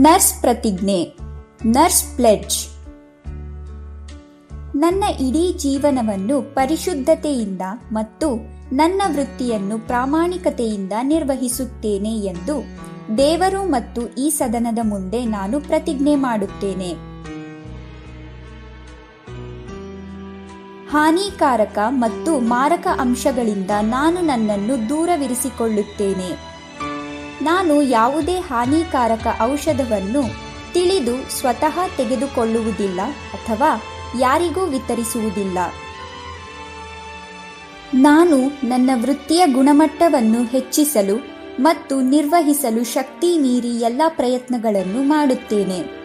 Nurse ಪ್ರತಿಜ್ಞೆ, nurse pledge. ನನ್ನ ಇಡೀ ಜೀವನವನ್ನು ಪರಿಶುದ್ಧತೆಯಿಂದ ಮತ್ತು ನನ್ನ ವೃತ್ತಿಯನ್ನು ಪ್ರಾಮಾಣಿಕತೆಯಿಂದ ನಿರ್ವಹಿಸುತ್ತೇನೆ ಎಂದು ದೇವರು ಮತ್ತು ಈ ಸದನದ ಮುಂದೆ ನಾನು ಪ್ರತಿಜ್ಞೆ ಮಾಡುತ್ತೇನೆ. ಹಾನಿಕಾರಕ ಮತ್ತು ಮಾರಕ ಅಂಶಗಳಿಂದ ನಾನು ನನ್ನನ್ನು ದೂರವಿರಿಸಿಕೊಳ್ಳುತ್ತೇನೆ. ನಾನು ಯಾವುದೇ ಹಾನಿಕಾರಕ ಔಷಧವನ್ನು ತಿಳಿದು ಸ್ವತಃ ತೆಗೆದುಕೊಳ್ಳುವುದಿಲ್ಲ ಅಥವಾ ಯಾರಿಗೂ ವಿತರಿಸುವುದಿಲ್ಲ. ನಾನು ನನ್ನ ವೃತ್ತಿಯ ಗುಣಮಟ್ಟವನ್ನು ಹೆಚ್ಚಿಸಲು ಮತ್ತು ನಿರ್ವಹಿಸಲು ಶಕ್ತಿ ಮೀರಿ ಎಲ್ಲ ಪ್ರಯತ್ನಗಳನ್ನು ಮಾಡುತ್ತೇನೆ.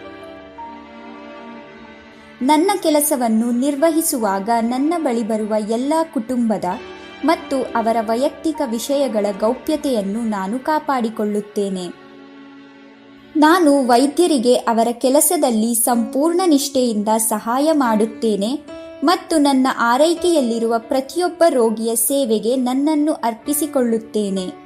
ನನ್ನ ಕೆಲಸವನ್ನು ನಿರ್ವಹಿಸುವಾಗ ನನ್ನ ಬಳಿ ಬರುವ ಎಲ್ಲ ಕುಟುಂಬದ ಮತ್ತು ಅವರ ವೈಯಕ್ತಿಕ ವಿಷಯಗಳ ಗೌಪ್ಯತೆಯನ್ನು ನಾನು ಕಾಪಾಡಿಕೊಳ್ಳುತ್ತೇನೆ. ನಾನು ವೈದ್ಯರಿಗೆ ಅವರ ಕೆಲಸದಲ್ಲಿ ಸಂಪೂರ್ಣ ನಿಷ್ಠೆಯಿಂದ ಸಹಾಯ ಮಾಡುತ್ತೇನೆ ಮತ್ತು ನನ್ನ ಆರೈಕೆಯಲ್ಲಿರುವ ಪ್ರತಿಯೊಬ್ಬ ರೋಗಿಯ ಸೇವೆಗೆ ನನ್ನನ್ನು ಅರ್ಪಿಸಿಕೊಳ್ಳುತ್ತೇನೆ.